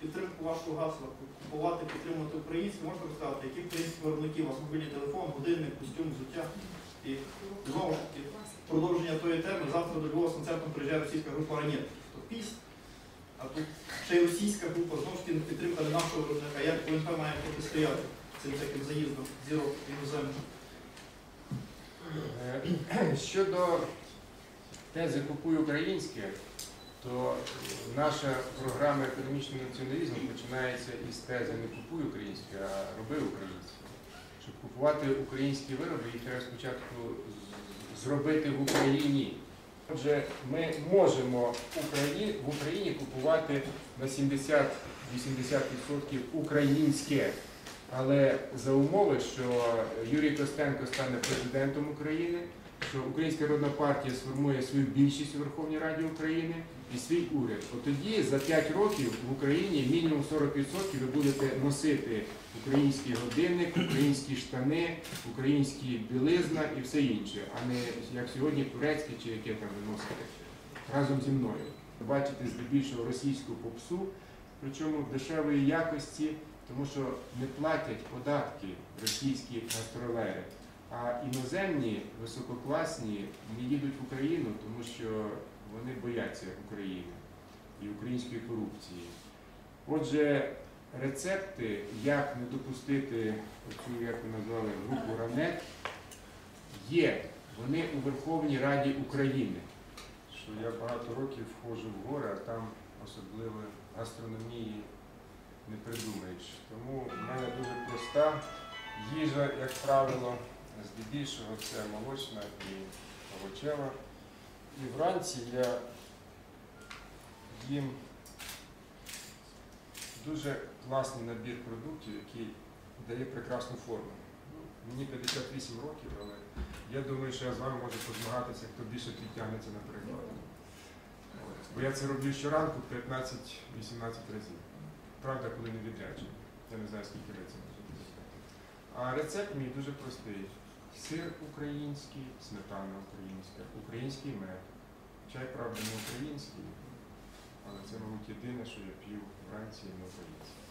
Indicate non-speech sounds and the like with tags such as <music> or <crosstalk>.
підтримку вашого гасла, купувати, підтримувати українське, можете розказати, які українські виробники у вас мобільний телефон, годинник, костюм, взуття. І знову ж таки, продовження тої теми, завтра до Львова з концертом приїжджає російська група Ранет. То піст, а тут ще й російська група, знову ж таки підтримка не нашого виробника. Як ОНП має протистояти цим таким заїздом зірок іноземних? Е, <clears throat> Щодо тези Купуй українське, то наша програма економічного націоналізму починається із тези не купуй українське, а роби українське. Щоб купувати українські вироби, їх треба спочатку зробити в Україні. Отже, ми можемо в Україні купувати на 70-80% українське. Але за умови, що Юрій Костенко стане президентом України, що Українська Народна партія сформує свою більшість у Верховній Раді України і свій уряд. От тоді за 5 років в Україні мінімум 40% ви будете носити український годинник, українські штани, українські білизна і все інше, а не як сьогодні турецьке чи яке там ви носите разом зі мною. Бачите здебільшого російську попсу, причому дешевої якості тому що не платять податки російські гастролери, а іноземні висококласні не їдуть в Україну, тому що вони бояться України і української корупції. Отже, рецепти, як не допустити цю, як ви назвали, групу ранет, є. Вони у Верховній Раді України. Що я багато років входжу в гори, а там особливо астрономії не придумаєш. Тому в мене дуже проста їжа, як правило, здебільшого це молочна і овочева. І вранці я їм дуже класний набір продуктів, який дає прекрасну форму. Ну, Мені 58 років, але я думаю, що я з вами можу позмагатися, хто більше підтягнеться на перекладину. От. Бо я це роблю щоранку 15-18 разів. Правда, коли не відряджені. Я не знаю, скільки разів. А рецепт мій дуже простий. Сир український, сметана українська, український мед. Чай, правда, не український, але це, мабуть, єдине, що я п'ю вранці на не український.